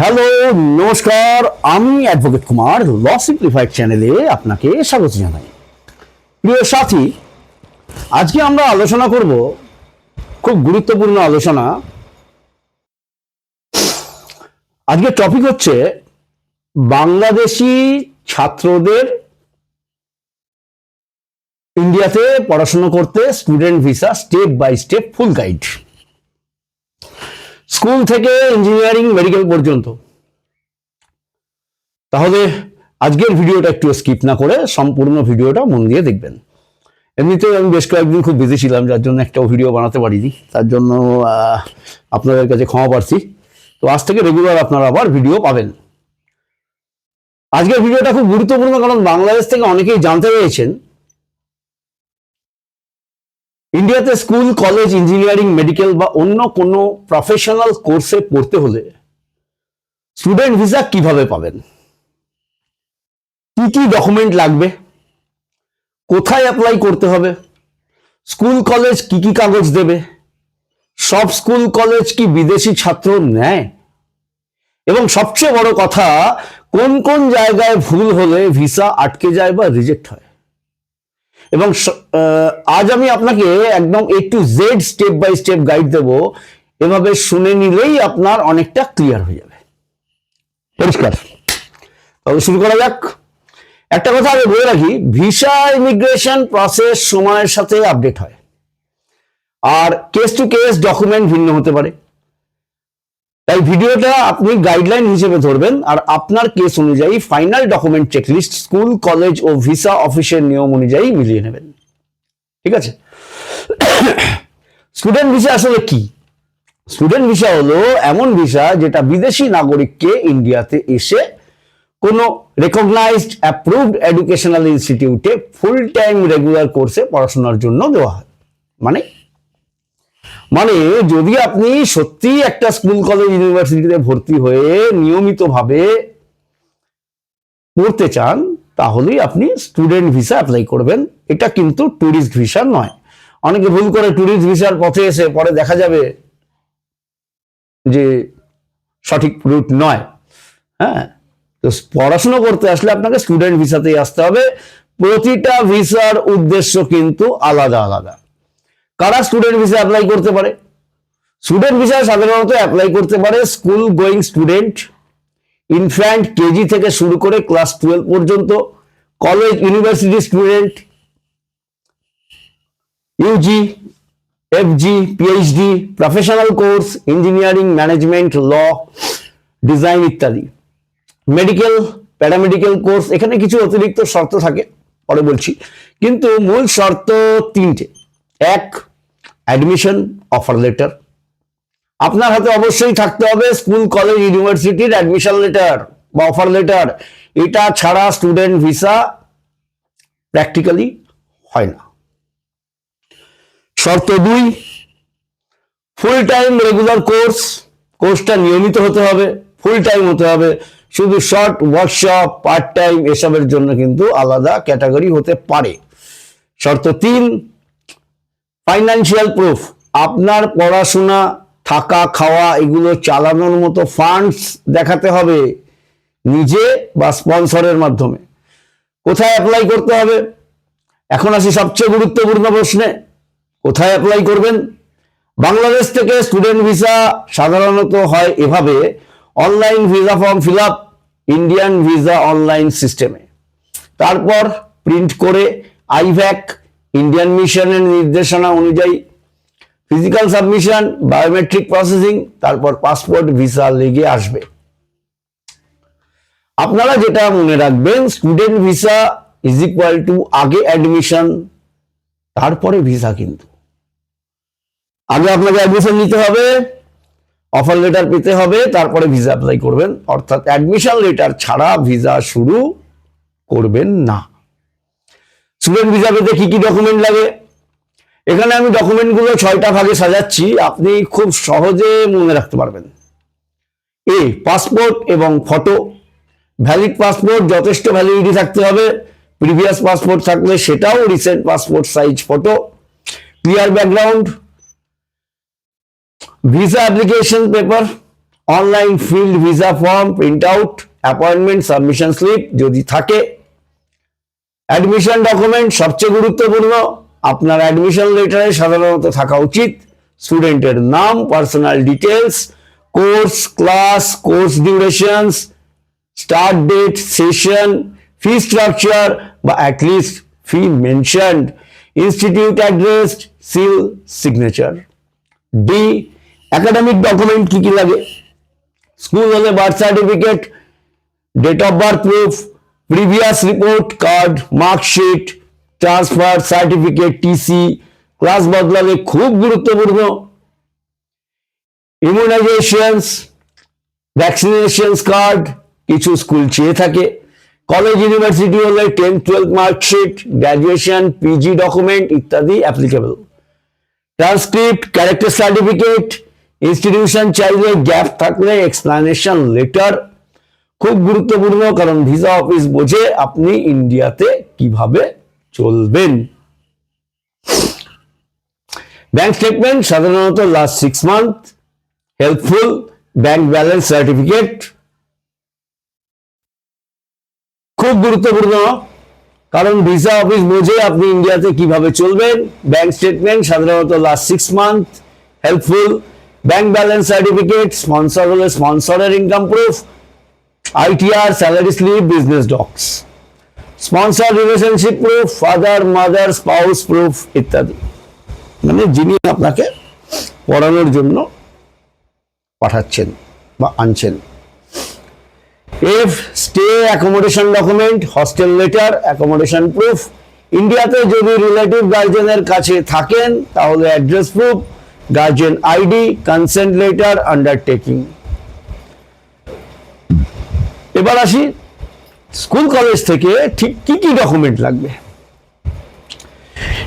Hello নমস্কার, আমি advocate Kumar ল simplified চ্যানেলে আপনাকে স্বাগত জানাই। প্রিয় সাথী, আজকে আমরা আলোচনা করব খুব গুরুত্বপূর্ণ আলোচনা। আজকে টপিক হচ্ছে বাংলাদেশি ছাত্রদের ইন্ডিয়াতে পড়াশোনা করতে student visa step by step full guide school থেকে ইঞ্জিনিয়ারিং মেডিকেল পর্যন্ত। তাহলে আজকের ভিডিওটা একটু স্কিপ না করে সম্পূর্ণ ভিডিওটা মন দিয়ে দেখবেন। এমনিতেও আমি বেশ কয়েকদিন খুব বিজি ছিলাম, যার জন্য একটাও ভিডিও বানাতে পারিনি। তার জন্য আপনাদের কাছে ক্ষমা প্রার্থী। তো আজ থেকে রেগুলার আপনারা আবার ভিডিও পাবেন। আজকের ভিডিওটা খুব গুরুত্বপূর্ণ কারণ বাংলাদেশ থেকে অনেকেই জানতে পেরেছেন ইন্ডিয়াতে স্কুল, কলেজ ইঞ্জিনিয়ারিং মেডিকেল বা অন্য কোনো প্রফেশনাল কোর্সে পড়তে হলে স্টুডেন্ট ভিসা কীভাবে পাবেন? কি কি ডকুমেন্ট লাগবে? কোথায় অ্যাপ্লাই করতে হবে? স্কুল, কলেজ কি কি কাগজ দেবে? সব স্কুল, কলেজ কি বিদেশি ছাত্র নেয়? এবং সবচেয়ে বড় কথা, কোন কোন জায়গায় ভুল হলে ভিসা আটকে যায় বা রিজেক্ট হয়? এবং আজ আমি আপনাকে একদম A to Z step by step guide দেব। এভাবে শুনে নিলেই আপনার অনেকটা ক্লিয়ার হয়ে যাবে। পরিষ্কার। তবে শুরু করা যাক। একটা কথা আমি বলে রাখি ভিসা ইমিগ্রেশন প্রসেস সময়ের সাথে আপডেট হয়। আর কেস টু কেস ডকুমেন্ট ভিন্ন হতে পারে। তাই ভিডিওটা আপনি গাইডলাইন হিসেবে ধরবেন আর আপনার কেস অনুযায়ী final document checklist school college ও ভিসা অফিসের নিয়ম অনুযায়ী মিলিয়ে নেবেন। ঠিক আছে? স্টুডেন্ট ভিসা আসলে কি? স্টুডেন্ট ভিসা হলো এমন ভিসা যেটা বিদেশি নাগরিককে ইন্ডিয়াতে এসে কোনো রেকগনাইজড অ্যাপ্রুভড এডুকেশনাল ইনস্টিটিউটে ফুল টাইম রেগুলার কোর্সে পড়াশোনার জন্য দেওয়া হয়। মানে মানে যদি আপনি সত্যি একটা স্কুল কলেজ ইউনিভার্সিটিতে ভর্তি হয়ে নিয়মিতভাবে পড়তে চান, তাহলেই আপনি স্টুডেন্ট ভিসা অ্যাপ্লাই করবেন। এটা কিন্তু ট্যুরিস্ট ভিসা নয়। অনেকে ভুল করে ট্যুরিস্ট ভিসার পথে এসে পরে দেখা যাবে যে সঠিক রুট নয়। হ্যাঁ? তো পড়াশোনা করতে আসলে আপনাকে স্টুডেন্ট ভিসাতেই আসতে হবে। প্রতিটা ভিসার উদ্দেশ্য কিন্তু আলাদা আলাদা। কারা স্টুডেন্ট ভিসা অ্যাপ্লাই করতে পারে? স্টুডেন্ট ভিসা সাধারণত অ্যাপ্লাই করতে পারে school going student infant KG থেকে শুরু করে ক্লাস টুয়েলভ পর্যন্ত college university student UG FG PhD professional course engineering management law design ইত্যাদি। মেডিকেল প্যারামেডিকেল কোর্স এখানে কিছু অতিরিক্ত শর্ত থাকে, পরে বলছি। কিন্তু মূল শর্ত তিনটে। এক অ্যাডমিশন অফার লেটার আপনার হাতে অবশ্যই থাকতে হবে স্কুল, কলেজ, ইউনিভার্সিটির অ্যাডমিশন লেটার বা অফার লেটার এটা ছাড়া স্টুডেন্ট ভিসা প্র্যাকটিক্যালি হয় না। শর্ত দুই ফুল টাইম রেগুলার কোর্স কোর্সটা নিয়মিত হতে হবে ফুল টাইম হতে হবে। শুধু শর্ট ওয়ার্কশপ পার্ট টাইম এসবের জন্য কিন্তু আলাদা ক্যাটাগরি হতে পারে। শর্ত তিন ফাইন্যান্সিয়াল প্রুফ আপনার পড়াশোনা, থাকা, খাওয়া, এগুলো চালানোর মতো ফান্ডস দেখাতে হবে নিজে বা স্পন্সরের মাধ্যমে। কোথায় অ্যাপ্লাই করতে হবে? এখন আসি সবচেয়ে গুরুত্বপূর্ণ প্রশ্নে। কোথায় অ্যাপ্লাই করবেন? বাংলাদেশ থেকে স্টুডেন্ট ভিসা সাধারণত হয় এভাবে online visa form fill up Indian visa online সিস্টেমে তারপর প্রিন্ট করে আইভ্যাক ইন্ডিয়ান মিশনের নির্দেশনা অনুযায়ী ফিজিক্যাল সাবমিশন বায়োমেট্রিক প্রসেসিং তারপর পাসপোর্ট ভিসা লেগে আসবে। আপনারা যেটা মনে রাখবেন student visa is equal to আগে অ্যাডমিশন তারপরে ভিসা কিন্তু। আগে আপনাকে অ্যাডমিশন নিতে হবে অফার লেটার পেতে হবে, তারপরে ভিসা অ্যাপ্লাই করবেন। অর্থাৎ অ্যাডমিশন লেটার ছাড়া ভিসা শুরু করবেন না। স্টুডেন্ট ভিসা পেতে কি কি ডকুমেন্ট লাগে? এখানে আমি ডকুমেন্টগুলো ছয়টা ভাগে সাজাচ্ছি, আপনি খুব সহজে মনে রাখতে পারবেন। এ পাসপোর্ট এবং ফটো ভ্যালিড পাসপোর্ট যথেষ্ট ভ্যালিডিটি থাকতে হবে। প্রিভিয়াস পাসপোর্ট থাকলে সেটাও recent passport size photo clear background visa application paper online filled visa form print out appointment submission slip যদি থাকে। অ্যাডমিশন ডকুমেন্ট সবচেয়ে গুরুত্বপূর্ণ। আপনার অ্যাডমিশন লেটারে সাধারণত থাকা উচিত। স্টুডেন্টের নাম personal details course class course durations start date session fee structure বা at fee fee institute institute seal signature D D. Document কি কি লাগে? স্কুল হলে birth certificate date of birth proof previous report card marksheet transfer certificate TC class বদলালে খুব গুরুত্বপূর্ণ। ইমিউনাইজেশনস ভ্যাকসিনেশনস card কিছু school চেয়ে থাকে। কলেজ ইউনিভার্সিটি হলে tenth twelfth marksheet graduation PG document ইত্যাদি applicable transcript character certificate institution চাইলে গ্যাপ থাকলে এক্সপ্লানেশন লেটার খুব গুরুত্বপূর্ণ, কারণ ভিসা অফিস বোঝে আপনি ইন্ডিয়াতে কীভাবে চলবেন। ব্যাংক স্টেটমেন্ট, সাধারণত last six month helpful bank balance certificate খুব গুরুত্বপূর্ণ, কারণ ভিসা অফিস বোঝে আপনি ইন্ডিয়াতে কীভাবে চলবেন। ব্যাংক স্টেটমেন্ট, সাধারণত last six month helpful bank balance certificate sponsor হলে স্পন্সরের income proof ITR salary slip business docs sponsor relationship proof father mother spouse proof ইত্যাদি। মানে যিনি আপনাকে পড়ানোর জন্য পাঠাচ্ছেন বা আনছেন। F stay accommodation document hostel letter accommodation proof ইন্ডিয়াতে যদি রিলেটিভ গার্জেনের কাছে থাকেন, তাহলে address proof guardian ID consent letter undertaking এবার আসি স্কুল কলেজ থেকে ঠিক কি কি ডকুমেন্ট লাগবে?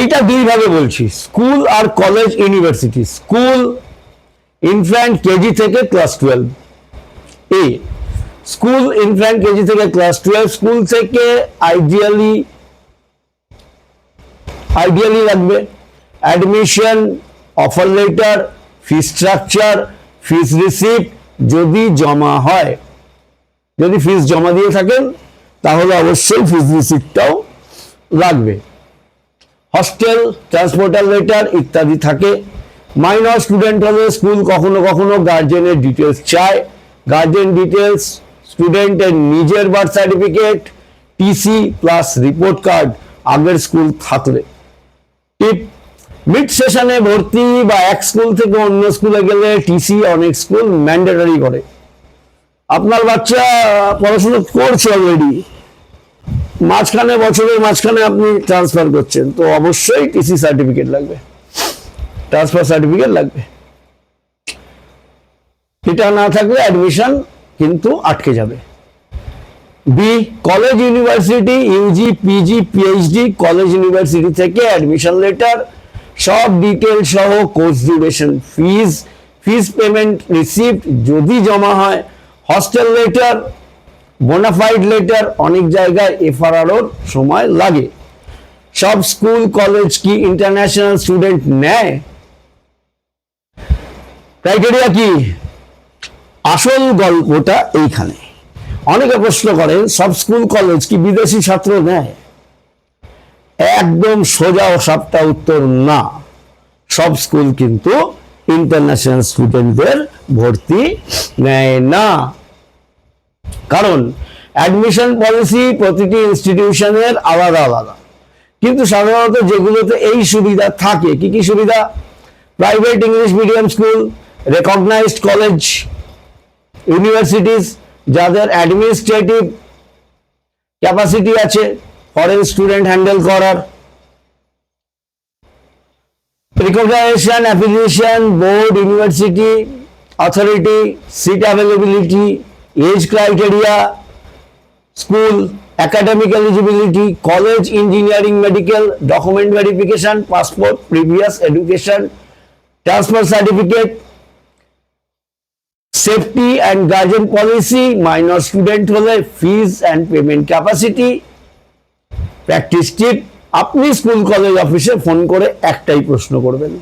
এইটা দুই দুইভাবে বলছি, স্কুল আর college university school infant KG থেকে class twelve A school infant KG থেকে ক্লাস টুয়েলভ স্কুল থেকে আইডিয়ালি আইডিয়ালি লাগবে। Admission offer letter fee structure fees receipt যদি জমা হয়। যদি ফিস জমা দিয়ে থাকেন, তাহলে অবশ্যই ফিস রিসিপ্টটাও লাগবে। হস্টেল ট্রান্সপোর্টার লেটার ইত্যাদি থাকে। মাইনর স্টুডেন্ট হলে স্কুল কখনো কখনো গার্জেনের ডিটেলস চায়। গার্জেন ডিটেলস স্টুডেন্টের নিজের birth certificate TC plus report card আগের স্কুল থাকলে। টিপ মিড সেশনে ভর্তি বা এক স্কুল থেকে অন্য স্কুলে গেলে টিসি অনেক স্কুল ম্যান্ডেটরি করে। আপনার বাচ্চা পড়াশোনা করছে অলরেডি মাঝখানে, বছরের মাঝখানে আপনি ট্রান্সফার করছেন, তো অবশ্যই টিসি সার্টিফিকেট লাগবে। ট্রান্সফার সার্টিফিকেট লাগবে। এটা না থাকলে অ্যাডমিশন কিন্তু আটকে যাবে। B college university UG PG PhD college university থেকে অ্যাডমিশন লেটার সব ডিটেল সহ course duration fees fees payment receipt যদি জমা হয় হস্টেল লেটার বোনাফাইড লেটার অনেক জায়গায় এফআরআরওর সময় লাগে। সব স্কুল কলেজ কি ইন্টারন্যাশনাল স্টুডেন্ট নেয়? ক্রাইটেরিয়া কি? আসল গল্পটা এইখানে। অনেকে প্রশ্ন করেন, সব স্কুল কলেজ কি বিদেশি ছাত্র নেয়? একদম সোজা ও সাপটা উত্তর না। সব স্কুল কিন্তু ইন্টারন্যাশনাল স্টুডেন্টদের ভর্তি নেয় না। কারণ অ্যাডমিশন পলিসি প্রতিটি ইনস্টিটিউশনের আলাদা আলাদা। কিন্তু সাধারণত যেগুলোতে এই সুবিধা থাকে, কি কি সুবিধা? Private English medium school recognised college universities যাদের অ্যাডমিনিস্ট্রেটিভ ক্যাপাসিটি আছে ফরেন স্টুডেন্ট হ্যান্ডেল করার। Recognition application board university authority seat availability age criteria school academic eligibility college engineering medical document verification passport previous education transfer certificate safety and guardian policy minor student হলে fees and payment capacity practice tip আপনি school college অফিসে phone করে একটাই প্রশ্ন করবেন।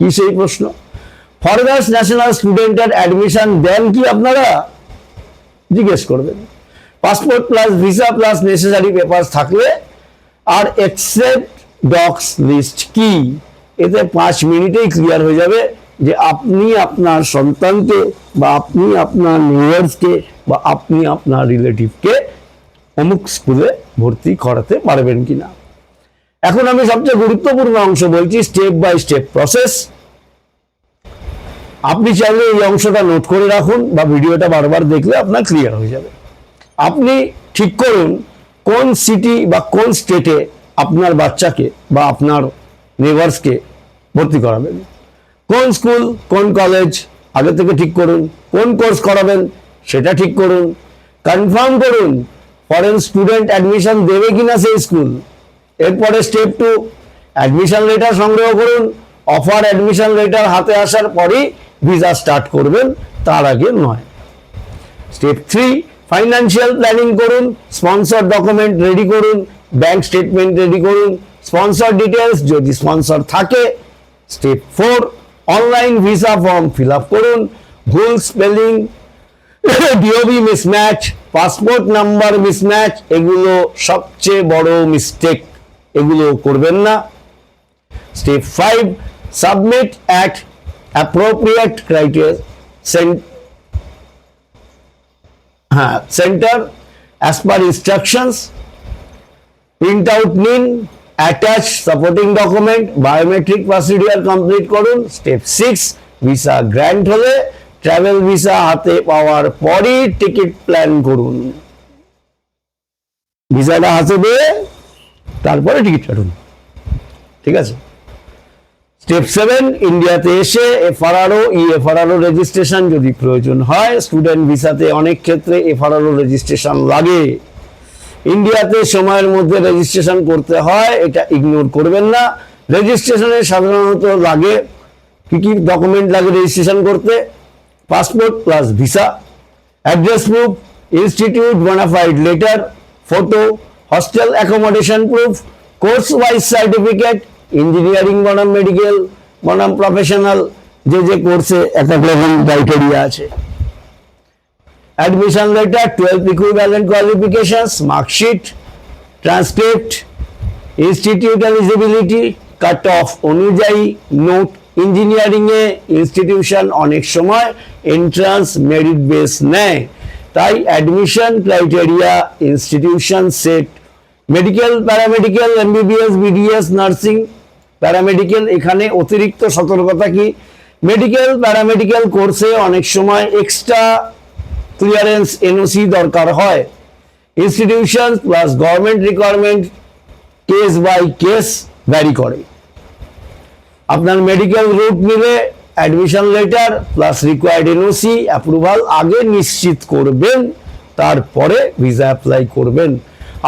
কি সেই প্রশ্ন? ফরেনার্স ন্যাশনাল স্টুডেন্টের অ্যাডমিশন দেন কি আপনারা? জিজ্ঞেস করবেন passport plus visa plus necessary paper থাকলে আর এক্সেপ্ট ডক্স লিস্ট কি? এতে পাঁচ মিনিটেই ক্লিয়ার হয়ে যাবে যে আপনি আপনার সন্তানকে বা আপনি আপনার নেবার্সকে বা আপনি আপনার রিলেটিভকে অমুক স্কুলে ভর্তি করাতে পারবেন কিনা। এখন আমি সবচেয়ে গুরুত্বপূর্ণ অংশ বলছি স্টেপ বাই স্টেপ প্রসেস আপনি চাইলে এই অংশটা নোট করে রাখুন বা ভিডিওটা বারবার দেখলে আপনার ক্লিয়ার হয়ে যাবে। আপনি ঠিক করুন কোন সিটি বা কোন স্টেটে আপনার বাচ্চাকে বা আপনার নেবার্সকে ভর্তি করাবেন। কোন স্কুল কোন কলেজ আগে থেকে ঠিক করুন, কোন কোর্স করাবেন, সেটা ঠিক করুন। কনফার্ম করুন ফরেন স্টুডেন্ট অ্যাডমিশন দেবে কিনা সেই স্কুল এরপরে স্টেপ টু অ্যাডমিশন লেটার সংগ্রহ করুন। অফার অ্যাডমিশন লেটার হাতে আসার পরেই ভিসা স্টার্ট করবেন, তার আগে নয়। স্টেপ থ্রি ফাইন্যান্সিয়াল প্ল্যানিং করুন স্পন্সর ডকুমেন্ট রেডি করুন ব্যাংক স্টেটমেন্ট রেডি করুন স্পন্সর ডিটেলস যদি স্পন্সর থাকে। Step four online visa form fill up করুন, ভুল spelling DOB mismatch passport number mismatch এগুলো সবচেয়ে বড় মিস্টেক এগুলো করবেন না। Step five submit at appropriate criteria হ্যাঁ centre as per instructions print out নিন attach supporting document biometric procedure complete করুন স্টেপ সিক্স ভিসা গ্র্যান্ট হলে ট্রাভেল ভিসা হাতে পাওয়ার পরই টিকিট প্ল্যান করুন। ভিসাটা হাতে দিয়ে তারপরে টিকিট কাটুন। ঠিক আছে? স্টেপ সেভেন ইন্ডিয়াতে এসে এফআরআরও ই এফআরআরও রেজিস্ট্রেশন যদি প্রয়োজন হয় স্টুডেন্ট ভিসাতে অনেক ক্ষেত্রে এফআরআরও রেজিস্ট্রেশন লাগে। ইন্ডিয়াতে সময়ের মধ্যে রেজিস্ট্রেশন করতে হয়, এটা ইগনোর করবেন না। রেজিস্ট্রেশনে সাধারণত লাগে, কী কী ডকুমেন্ট লাগে রেজিস্ট্রেশন করতে? Passport plus visa address proof institute bona fide letter photo hostel accommodation proof course wise certificate engineering বনাম মেডিকেল বনাম প্রফেশনাল যে যে কোর্সে এক এক রকম ক্রাইটেরিয়া আছে। Admission letter twelve equivalent qualifications marksheet transcript institute eligibility cut off অনুযায়ী নোট ইঞ্জিনিয়ারিং এ ইনস্টিটিউশন অনেক সময় এন্ট্রান্স মেরিট বেস নেয়। তাই admission criteria institution set medical paramedical MBBS BDS nursing paramedical, এখানে অতিরিক্ত সতর্কতা কি? মেডিকেল প্যারামেডিক্যাল কোর্সে অনেক সময় এক্সট্রা ক্লিয়ারেন্স এনওসি দরকার হয়। Institution plus government requirement case by case vary করে। আপনার মেডিকেল রুট মিলে admission letter plus required NOC approval আগে নিশ্চিত করবেন, তারপরে ভিসা অ্যাপ্লাই করবেন।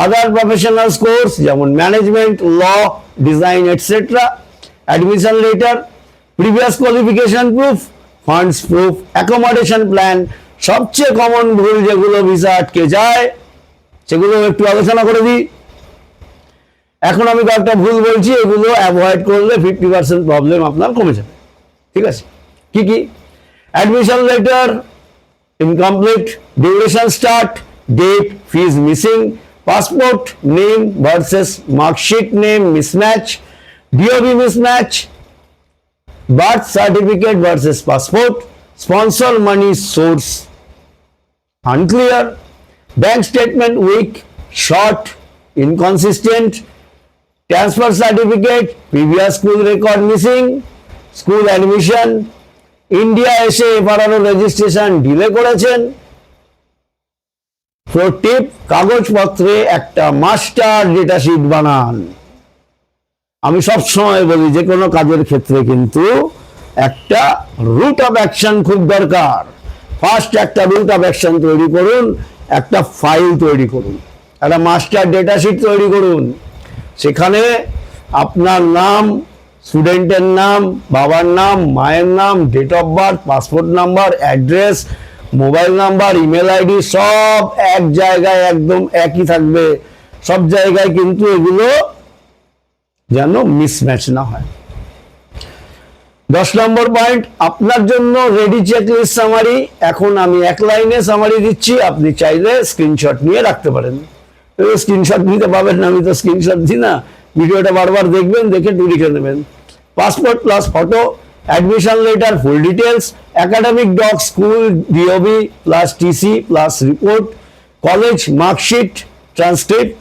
আদার প্রফেশনাল কোর্স যেমন management law design etcetera admission letter previous qualification proof funds proof accommodation plan সবচেয়ে কমন ভুল যেগুলো ভিসা আটকে যায়, সেগুলো একটু আলোচনা করে দিই। এখন আমি কয়েকটা ভুল বলছি, এগুলো অ্যাভয়েড করলে ফিফটি পার্সেন্ট প্রবলেম আপনার কমে যাবে। ঠিক আছে? কি কি? Admission letter incomplete duration start date fees missing passport name versus marksheet name mismatch DOB mismatch, birth certificate versus passport, sponsor money source unclear bank statement weak, short, inconsistent, transfer certificate, previous school record missing, school admission, India এসে এ registration delay করেছেন টিপ কাগজপত্রে একটা master data sheet বানান। আমি সব সময় বলি যে কোনো কাজের ক্ষেত্রে কিন্তু একটা রুট অফ অ্যাকশন খুব দরকার। ফার্স্ট একটা রুট অফ অ্যাকশন তৈরি করুন, একটা ফাইল তৈরি করুন, একটা মাস্টার ডেটা শিট তৈরি করুন। সেখানে আপনার নাম স্টুডেন্টের নাম, বাবার নাম, মায়ের নাম date of birth passport number address mobile number, email ID সব এক জায়গায় একদম একই থাকবে। সব জায়গায় কিন্তু এগুলো যেন মিসম্যাচ না হয়। দশ নম্বর পয়েন্ট আপনার জন্য রেডি চেকলিস্ট সামারি এখন আমি এক লাইনে সামারি দিচ্ছি, আপনি চাইলে স্ক্রিনশট নিয়ে রাখতে পারেন। স্ক্রিনশট নিতে পাবেন না, আমি তো স্ক্রিনশট দিই না। ভিডিওটা বারবার দেখবেন, দেখে একটু লিখে নেবেন। Passport plus photo admission letter full details academic doc school DOB plus TC plus report college marksheet transcript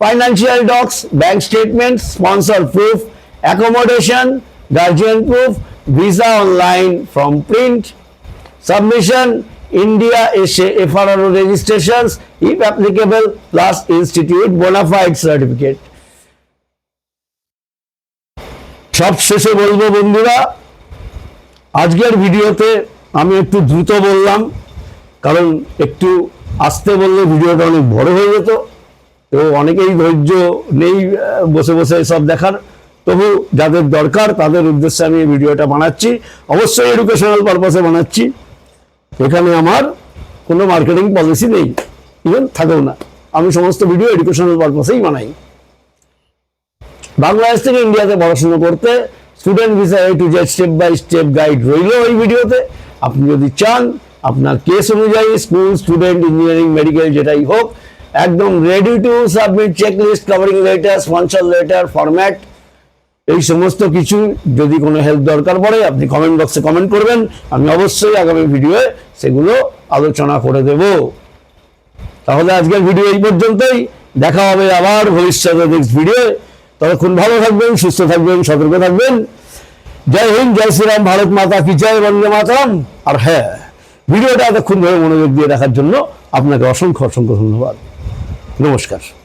financial docs, bank statements, sponsor proof, accommodation, guardian proof, visa online from print, submission, India FRRO registrations, if applicable, plus institute bona fide certificate. সব শেষে বলব বন্ধুরা আজকের ভিডিওতে আমি একটু দ্রুত বললাম, কারণ একটু আস্তে বললে ভিডিওটা অনেক বড় হয়ে যেত তো অনেকেই ধৈর্য নেই বসে বসে সব দেখার। তবু যাদের দরকার তাদের উদ্দেশ্যে আমি এই ভিডিওটা বানাচ্ছি। অবশ্যই এডুকেশনাল পারপাসে বানাচ্ছি। এখানে আমার কোনো মার্কেটিং পলিসি নেই ইভেন থাকেও না। আমি সমস্ত ভিডিও এডুকেশনাল পারপাসেই বানাই। বাংলাদেশ থেকে ইন্ডিয়াতে পড়াশোনা করতে student visa A to Z step by step guide রইল ওই ভিডিওতে। আপনি যদি চান, আপনার কেস অনুযায়ী স্কুল স্টুডেন্ট ইঞ্জিনিয়ারিং মেডিকেল যেটাই হোক, একদম ready to submit check list covering letter sponsor letter format এই সমস্ত কিছু যদি কোনো হেল্প দরকার পড়ে, আপনি কমেন্ট বক্সে কমেন্ট করবেন। আমি অবশ্যই আগামী ভিডিওয়ে সেগুলো আলোচনা করে দেব। তাহলে আজকের ভিডিও এই পর্যন্তই। দেখা হবে আবার ভবিষ্যতে নেক্সট ভিডিও ততক্ষণ ভালো থাকবেন, সুস্থ থাকবেন, সতর্ক থাকবেন। জয় হিন্দ, জয় শ্রীরাম, ভারত মাতা কি জয়, বন্দে মাতারাম। আর হ্যাঁ ভিডিওটা এতক্ষণ ধরে মনোযোগ দিয়ে রাখার জন্য আপনাকে অসংখ্য অসংখ্য ধন্যবাদ। নমস্কার।